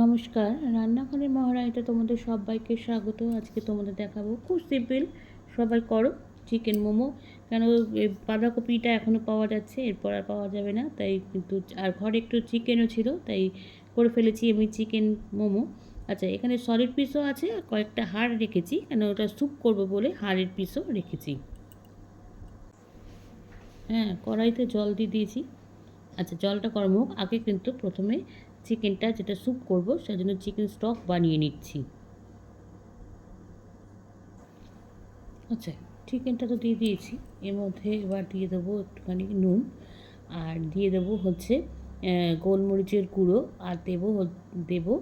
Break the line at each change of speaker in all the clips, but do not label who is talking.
নমস্কার, রান্নাঘরের মহারানীতে তোমাদের সবাইকে স্বাগত। আজকে তোমাদের দেখাবো খুব সিম্পল সবাই করো চিকেন মোমো। কেন বাঁধাকপিটা এখনও পাওয়া যাচ্ছে, এরপর আর পাওয়া যাবে না। তাই কিন্তু আর ঘরে একটু চিকেনও ছিল, তাই করে ফেলেছি আমি চিকেন মোমো। আচ্ছা এখানে সলিড পিসও আছে কয়েকটা হাড় রেখেছি। কেন ওটা স্যুপ করব বলে হাড়ের পিসও রেখেছি। হ্যাঁ কড়াইতে জল দিয়ে দিয়েছি। আচ্ছা জলটা হোক। আগে কিন্তু প্রথমে চিকেনটা যেটা স্যুপ করব, সেজন্য চিকেন স্টক বানিয়ে নিচ্ছি। আচ্ছা চিকেনটা তো দিয়ে দিয়েছি। এর মধ্যে এবার দিয়ে দেবো একটুখানি নুন, আর দিয়ে দেবো হচ্ছে গোলমরিচের গুঁড়ো, আর দেবো দেবো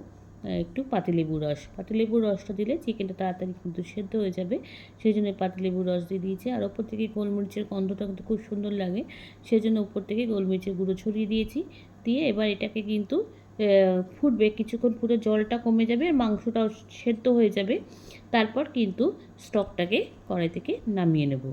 একটু পাতিলেবুর রস। পাতিলেবুর রসটা দিলে চিকেনটা তাড়াতাড়ি কিন্তু সেদ্ধ হয়ে যাবে। সেই জন্য পাতিলেবুর রস দিয়ে দিয়েছি। আর ওপর থেকে গোলমরিচের গন্ধটা কিন্তু খুব সুন্দর লাগে। সেই জন্য উপর থেকে গোলমরিচের গুঁড়ো ছড়িয়ে দিয়েছি। দিয়ে এবার এটাকে কিন্তু ফুটবে। কিছুক্ষণ ফুটে জলটা কমে যাবে, মাংসটাও সেদ্ধ হয়ে যাবে। তারপর কিন্তু স্টকটাকে কড়াই থেকে নামিয়ে নেব।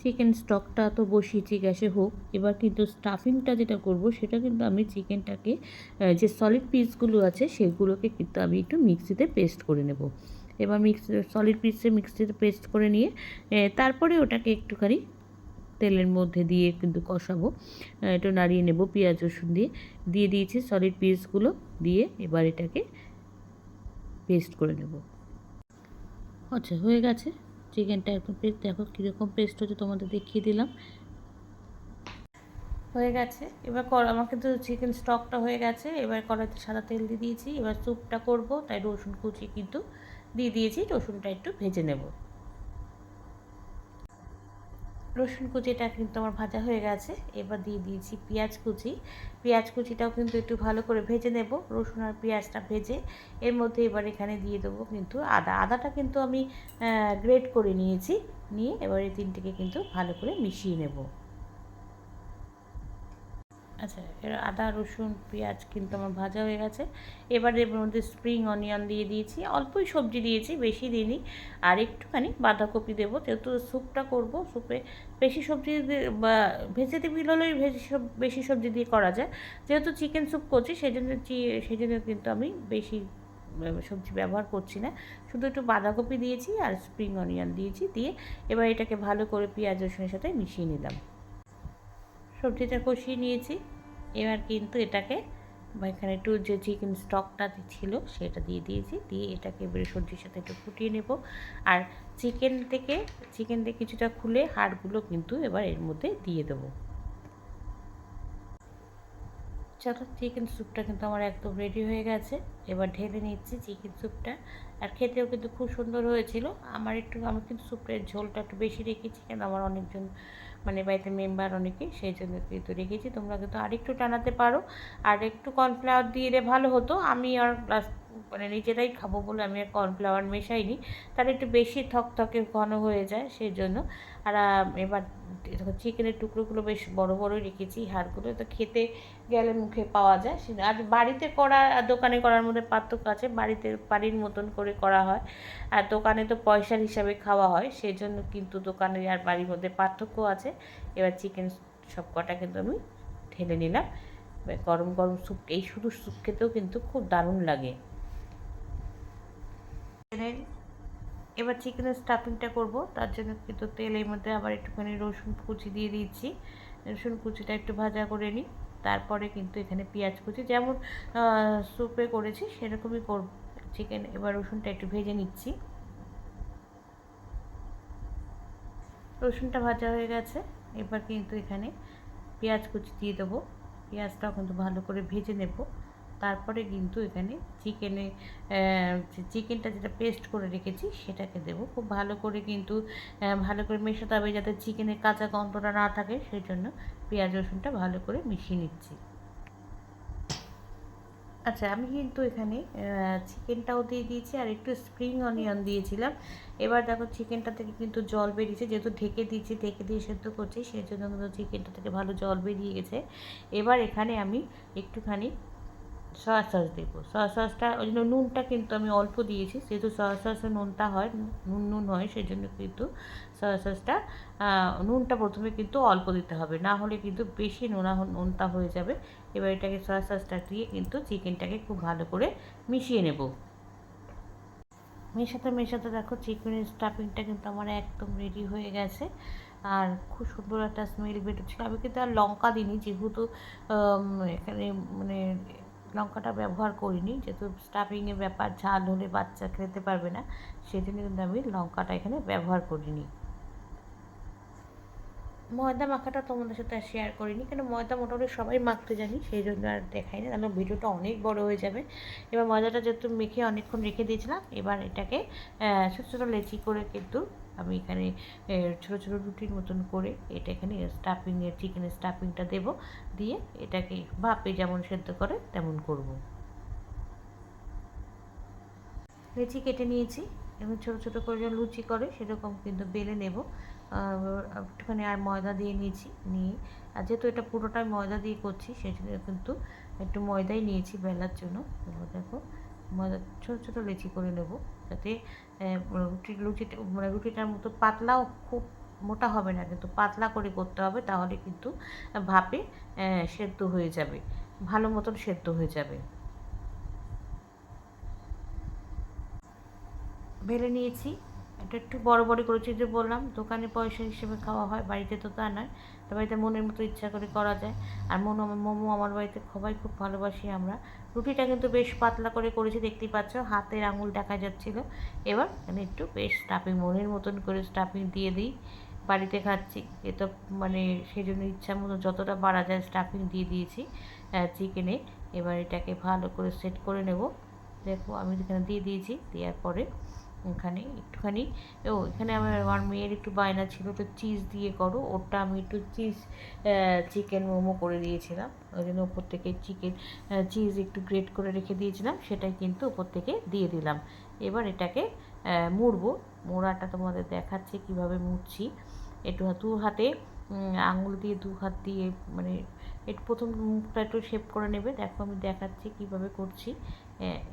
চিকেন স্টকটা তো বসিয়েছি, গ্যাসে হোক। এবার কিন্তু স্টাফিংটা যেটা করব, সেটা কিন্তু আমি চিকেনটাকে যে সলিড পিসগুলো আছে, সেগুলোকে কিন্তু আমি একটু মিক্সিতে পেস্ট করে নেব। এবার মিক্স সলিড পিসে মিক্সিতে পেস্ট করে নিয়ে তারপরে ওটাকে একটুখানি তেলের মধ্যে দিয়ে কিন্তু কষাবো। একটু নাড়িয়ে নেব পেঁয়াজ, রসুন দিয়ে। দিয়ে দিয়েছি সলিড পিসগুলো দিয়ে এবার এটাকে পেস্ট করে নেব। আচ্ছা হয়ে গেছে। চিকেনটা একদম পেস্ট দেখো কীরকম পেস্ট হচ্ছে তোমাদের দেখিয়ে দিলাম। হয়ে গেছে। এবার কর আমার কিন্তু চিকেন স্টকটা হয়ে গেছে। এবার কড়াইতে সাদা তেল দিয়ে দিয়েছি। এবার স্যুপটা করব, তাই রসুন কুচি কিন্তু দিয়ে দিয়েছি, রসুনটা একটু ভেজে নেব। রসুন কুচিটা কিন্তু আমার ভাজা হয়ে গেছে, এবার দিয়ে দিয়েছি পেঁয়াজ কুচি। পেঁয়াজ কুচিটাও কিন্তু একটু ভালো করে ভেজে নেব, রসুন আর পেঁয়াজটা ভেজে। এর মধ্যে এবার এখানে দিয়ে দেবো কিন্তু আদা। আদাটা কিন্তু আমি গ্রেট করে নিয়েছি, নিয়ে এবার এই তিনটিকে কিন্তু ভালো করে মিশিয়ে নেব। আচ্ছা এর আদা, রসুন, পেঁয়াজ কিন্তু আমার ভাজা হয়ে গেছে। এবার এর মধ্যে স্প্রিং অনিয়ন দিয়ে দিয়েছি। অল্পই সবজি দিয়েছি, বেশি দিইনি। আর একটুখানি বাঁধাকপি দেবো। যেহেতু স্যুপটা করব স্যুপে বেশি সবজি বা ভেজিটেবিল হলেই ভেজি সব, বেশি সবজি দিয়ে করা যায়। যেহেতু চিকেন স্যুপ করছি সেই জন্য সেই জন্য কিন্তু আমি বেশি সবজি ব্যবহার করছি না। শুধু একটু বাঁধাকপি দিয়েছি আর স্প্রিং অনিয়ন দিয়েছি। দিয়ে এবার এটাকে ভালো করে পেঁয়াজ, রসুনের সাথে মিশিয়ে নিলাম। সবজিটা কষিয়ে নিয়েছি। এবার কিন্তু এটাকে এখানে একটু যে চিকেন স্টকটা ছিল সেটা দিয়ে দিয়েছি। দিয়ে এটাকে এবারে সবজির সাথে একটু ফুটিয়ে নেব। আর চিকেন থেকে চিকেন থেকে কিছুটা খুলে হাড়গুলো কিন্তু এবার এর মধ্যে দিয়ে দেবো। চলো চিকেন স্যুপটা কিন্তু আমার একদম রেডি হয়ে গেছে। এবার ঢেলে নিচ্ছি চিকেন স্যুপটা আর খেতেও কিন্তু খুব সুন্দর হয়েছিল। আমার একটু, আমি কিন্তু স্যুপের ঝোলটা একটু বেশি রেখেছি কেন আমার অনেকজন মানে বাড়িতে মেম্বার অনেকে, সেই জন্য কিন্তু রেখেছি। তোমরা কিন্তু আরেকটু টানাতে পারো। আর একটু কর্নফ্লাওয়ার দিয়ে ভালো হতো। আমি আর প্লাস মানে নিজেরাই খাব বলে আমি আর কর্নফ্লাওয়ার মেশাইনি। তাহলে একটু বেশি থকথকে ঘন হয়ে যায় সেই জন্য আর এবার চিকেনের টুকরোগুলো বেশ বড় বড় রেখেছি, হাড়গুলো। তো খেতে গেলে মুখে পাওয়া যায় আর বাড়িতে করা আর দোকানে করার মধ্যে পার্থক্য আছে, বাড়িতে বাড়ির মতন করে করা হয়। আর দোকানে তো পয়সার হিসাবে খাওয়া হয় সেই জন্য কিন্তু দোকানে আর বাড়ির মধ্যে পার্থক্য আছে। এবার চিকেন সব কটা কিন্তু আমি ঢেলে নিলাম। গরম গরম স্যুপ এই শুধু স্যুপ খেতেও কিন্তু খুব দারুণ লাগে। এবার চিকেনের স্টাফিংটা করব, তার জন্য কিন্তু তেলের মধ্যে আবার একটুখানি রসুন কুচি দিয়ে দিচ্ছি। রসুন কুচিটা একটু ভাজা করে নিই, তারপরে কিন্তু এখানে পেঁয়াজ কুচি। যেমন স্যুপে করেছি, সেরকমই করব। চিকেন এবার রসুনটা একটু ভেজে নিচ্ছি। রসুনটা ভাজা হয়ে গেছে, এবার কিন্তু এখানে পেঁয়াজ কুচি দিয়ে দেবো। পেঁয়াজটাও কিন্তু ভালো করে ভেজে নেব। তারপরে কিন্তু এখানে চিকেনে চিকেনটা যেটা পেস্ট করে রেখেছি সেটাকে দেবো। খুব ভালো করে কিন্তু ভালো করে মেশাতে হবে যাতে চিকেনের কাঁচা গন্ধটা না থাকে সেই জন্য পেঁয়াজ, রসুনটা ভালো করে মিশিয়ে নিচ্ছি। আচ্ছা আমি কিন্তু এখানে চিকেনটাও দিয়ে দিয়েছি আর একটু স্প্রিং অনিয়ন দিয়েছিলাম। এবার দেখো চিকেনটা থেকে কিন্তু জল বেরিয়েছে, যেহেতু ঢেকে দিয়েছি, ঢেকে দিয়ে সেদ্ধ করছি সেই জন্য কিন্তু চিকেনটা থেকে ভালো জল বেরিয়ে গেছে। এবার এখানে আমি একটুখানি সয়া সস দেবো। সয়া সসটা, ওই জন্য নুনটা কিন্তু আমি অল্প দিয়েছি, যেহেতু সয়া সসে নুনটা হয়, নুন নুন হয় সেই জন্য কিন্তু সয়া সসটা নুনটা প্রথমে কিন্তু অল্প দিতে হবে, না হলে কিন্তু বেশি নোনা নুনটা হয়ে যাবে। এবার এটাকে সয়া সসটা দিয়ে কিন্তু চিকেনটাকে খুব ভালো করে মিশিয়ে নেব। মেশাতে মেশাতে দেখো চিকেনের স্টাফিংটা কিন্তু আমার একদম রেডি হয়ে গেছে। আর খুব সুন্দর একটা স্মেল বেরোচ্ছিল আমি কিন্তু আর লঙ্কা দিইনি, যেহেতু এখানে মানে লঙ্কাটা ব্যবহার করিনি, যেহেতু স্টাফিংয়ের ব্যাপার, ঝাল হলে বাচ্চা খেতে পারবে না সেই জন্য কিন্তু আমি লঙ্কাটা এখানে ব্যবহার করিনি। ময়দা মাখাটা তোমাদের সাথে শেয়ার করিনি, কেন ময়দা মোটামুটি সবাই মাখতে জানি, সেই জন্য আর দেখাই না। তাহলে ভিডিওটা অনেক বড় হয়ে যাবে। এবার ময়দাটা যেহেতু মেখে অনেকক্ষণ রেখে দিয়েছিলাম, এবার এটাকে ছোটো ছোটো লেচি করে কিন্তু আমি এখানে ছোটো ছোটো রুটির মতন করে এটা এখানে স্টাফিংয়ের চিকেনের স্টাফিংটা দেব, দিয়ে এটাকে ভাপে যেমন সেদ্ধ করে তেমন করব। লেচি কেটে নিয়েছি এবং ছোটো ছোটো করে লুচি করে সেরকম কিন্তু বেলে নেব। একটুখানি আর ময়দা দিয়ে নিয়েছি, নিয়ে, আর যেহেতু এটা পুরোটাই ময়দা দিয়ে করছি সেই জন্য কিন্তু একটু ময়দাই নিয়েছি বেলার জন্য। দেখো, ময়দা, ছোটো ছোটো লেচি করে নেব, যাতে রুটি লুচিটা মানে রুটিটার মতো পাতলাও খুব মোটা হবে না, কিন্তু পাতলা করে করতে হবে, তাহলে কিন্তু ভাপে সেদ্ধ হয়ে যাবে, ভালো মতন সেদ্ধ হয়ে যাবে। বেলে নিয়েছি এটা একটু বড় বড় করেছি যে বললাম, দোকানে পয়সা হিসেবে খাওয়া হয়, বাড়িতে তো তা নয়, তো বাড়িতে মনের মতো ইচ্ছা করে করা যায়। আর মনো, মোমো আমার বাড়িতে সবাই খুব ভালোবাসি আমরা। রুটিটা কিন্তু বেশ পাতলা করে করেছি, দেখতেই পাচ্ছ, হাতের আঙুল দেখা যাচ্ছিল। এবার আমি একটু বেশ স্টাফিং মনের মতন করে স্টাফিং দিয়ে দিই, বাড়িতে খাচ্ছি। এ তো মানে সেই জন্য ইচ্ছা মতো যতটা বাড়া যায় স্টাফিং দিয়ে দিয়েছি চিকেনে এবার এটাকে ভালো করে সেট করে নেব। দেখো, আমি এখানে দিয়ে দিয়েছি, দেওয়ার পরে ওখানে, একটুখানি। ও এখানে আমার আমার মেয়ের একটু বায়না ছিল, তো চিজ দিয়ে করো। ওটা আমি একটু চিজ চিকেন মোমো করে দিয়েছিলাম। ওই জন্য ওপর থেকে চিকেন চিজ একটু গ্রেট করে রেখে দিয়েছিলাম। সেটাই কিন্তু ওপর থেকে দিয়ে দিলাম। এবার এটাকে মুড়বো। মোড়াটা তোমাদের দেখাচ্ছে কীভাবে মুড়ছি। একটু দু হাতে আঙুল দিয়ে দু হাত দিয়ে মানে একটু প্রথম মুখটা একটু শেপ করে নেবে। দেখো আমি দেখাচ্ছি কীভাবে করছি।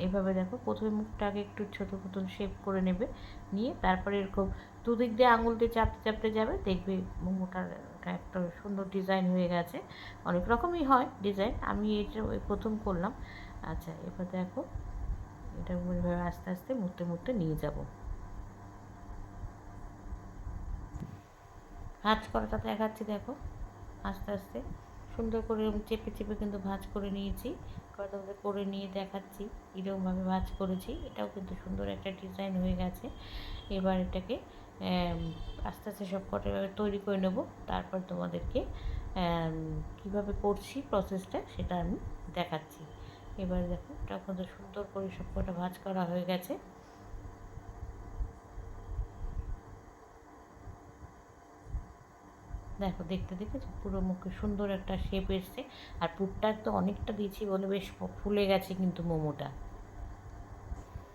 এভাবে দেখো, প্রথমে মুখটাকে একটু ছোটো মতন শেপ করে নেবে, নিয়ে তারপরে এরকম দুদিক দিয়ে আঙুল দিয়ে চাপতে চাপতে যাবে, দেখবে মোমোটার একটা সুন্দর ডিজাইন হয়ে গেছে। অনেক রকমই হয় ডিজাইন আমি এটা ওই প্রথম করলাম। আচ্ছা এবার দেখো, এটা আস্তে আস্তে মুড়তে মুড়তে নিয়ে যাব। ভাজ করাটা দেখাচ্ছি, দেখো। আস্তে আস্তে সুন্দর করে চেপে চেপে কিন্তু ভাজ করে নিয়েছি। তোমাদের করে নিয়ে দেখাচ্ছি, এরকমভাবে ভাজ করেছি। এটাও কিন্তু সুন্দর একটা ডিজাইন হয়ে গেছে। এবার এটাকে আস্তে আস্তে সব কটা তৈরি করে নেব। তারপর তোমাদেরকে কীভাবে করছি প্রসেসটা সেটা আমি দেখাচ্ছি। এবার দেখো, এটা কিন্তু সুন্দর করে সব কটা ভাজ করা হয়ে গেছে। দেখো, দেখতে দেখতে পুরো মুখে সুন্দর একটা শেপ এসছে। আর পুরটা তো অনেকটা দিয়েছি বলে বেশ ফুলে গেছে কিন্তু মোমোটা।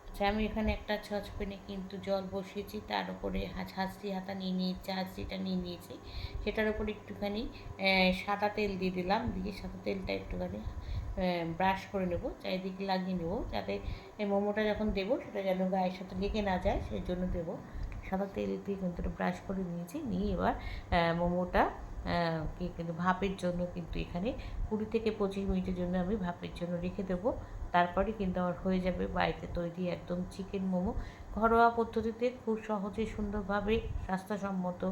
আচ্ছা আমি এখানে একটা সসপ্যানে কিন্তু জল বসিয়েছি, তার উপরে হাঁচড়ি হাতা নিয়ে নিয়েছি হাঁচড়িটা নিয়ে নিয়েছি। সেটার উপরে একটুখানি সাদা তেল দিয়ে দিলাম, দিয়ে সাদা তেলটা একটুখানি ব্রাশ করে নেব, চারিদিকে লাগিয়ে নেব, যাতে মোমোটা যখন দেবো, সেটা যেন গায়ের সাথে লেগে না যায়, সেই জন্য দেবো। সাদা তেল দিয়ে কিন্তু ব্রাশ করে নিয়েছি। নিয়ে এবার মোমোটা কে কিন্তু ভাপের জন্য কিন্তু এখানে কুড়ি থেকে পঁচিশ মিনিটের জন্য আমি ভাপের জন্য রেখে দেবো। তারপরে কিন্তু আমার হয়ে যাবে বাড়িতে তৈরি একদম চিকেন মোমো। ঘরোয়া পদ্ধতিতে খুব সহজে সুন্দরভাবে স্বাস্থ্যসম্মত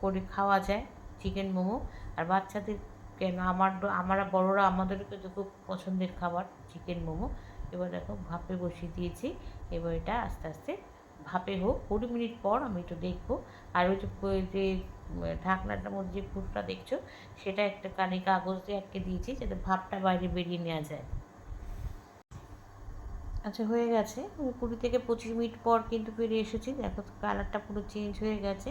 করে খাওয়া যায় চিকেন মোমো। আর বাচ্চাদের কেন আমার আমরা বড়রা আমাদেরও কিন্তু খুব পছন্দের খাবার চিকেন মোমো। এবার দেখো ভাপে বসিয়ে দিয়েছি। এবার এটা আস্তে আস্তে ভাপে হোক, কুড়ি মিনিট পর আমি একটু দেখব। আর ওই যে ঢাকনাটার মধ্যে যে ফুটটা দেখছ, সেটা একটা কানে কাগজ দিয়ে আটকে দিয়েছি, যাতে ভাপটা বাইরে বেরিয়ে নেওয়া যায়। আচ্ছা হয়ে গেছে। কুড়ি থেকে পঁচিশ মিনিট পর কিন্তু বেরিয়ে এসেছি। দেখো, কালারটা পুরো চেঞ্জ হয়ে গেছে।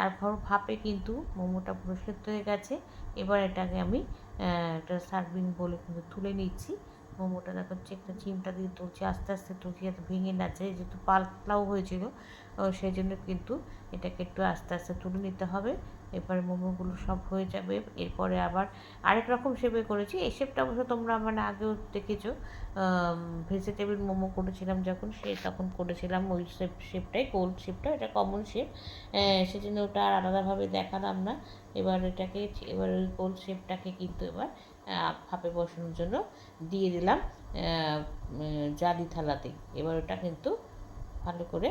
আর ভাপে কিন্তু মোমোটা পুরো সেদ্ধ হয়ে গেছে। এবার এটাকে আমি একটা সার্ভিং বলে কিন্তু তুলে নিচ্ছি। মোমোটা দেখাচ্ছে একটা চিমটা দিয়ে তুলছি, আস্তে আস্তে তুলছি, যাতে ভেঙে না যায়, যেহেতু পাতলাও হয়েছিল সেই জন্য কিন্তু এটাকে একটু আস্তে আস্তে তুলে নিতে হবে। এরপরে মোমোগুলো সব হয়ে যাবে। এরপরে আবার আরেক রকম শেপে করেছি। এই শেপটা অবশ্য তোমরা মানে আগেও দেখেছ ভেজিটেবল মোমো করেছিলাম যখন, সে তখন করেছিলাম, ওই শেপ শেপটাই গোল শেপটা এটা কমন শেপ সেজন্য ওটা আর আলাদাভাবে দেখালাম না। এবার এটাকে, এবার ওই গোল শেপটাকে কিন্তু এবার ভাপে বসানোর জন্য দিয়ে দিলাম জালি থালাতে। এবার ওটা কিন্তু ভালো করে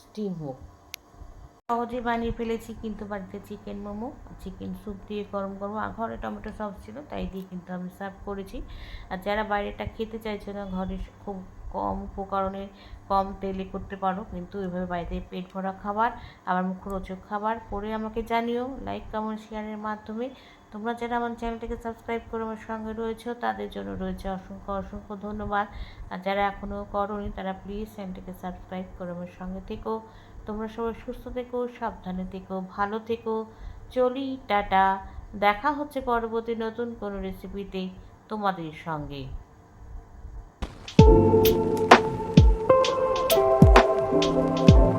স্টিম হোক। সহজে বানিয়ে ফেলেছি কিন্তু বাড়িতে চিকেন মোমো চিকেন স্যুপ দিয়ে গরম গরম আর ঘরে টমেটো সস ছিল, তাই দিয়ে কিন্তু আমি সার্ভ করেছি। আর যারা বাইরেটা খেতে চাইছে না, ঘরে খুব কম উপকরণে কম তেলে করতে পারো, কিন্তু এভাবে বাড়িতে পেট ভরা খাবার, আবার মুখরোচক খাবার করে আমাকে জানিও। লাইক কমেন্ট শেয়ারের মাধ্যমে তোমরা যারা আমার চ্যানেলটাকে সাবস্ক্রাইব করে আমার সঙ্গে রয়েছো, তাদের জন্য রয়েছে অসংখ্য অসংখ্য ধন্যবাদ। আর যারা এখনও করোনি, তারা প্লিজ চ্যানেলটাকে সাবস্ক্রাইব করে আমার সঙ্গে থেকো। তোমরা সবাই সুস্থ থেকো, সাবধানে থেকো, ভালো থেকো। চলি, টাটা। দেখা হচ্ছে পরবর্তী নতুন কোনো রেসিপিতে তোমাদের সঙ্গে।
thank you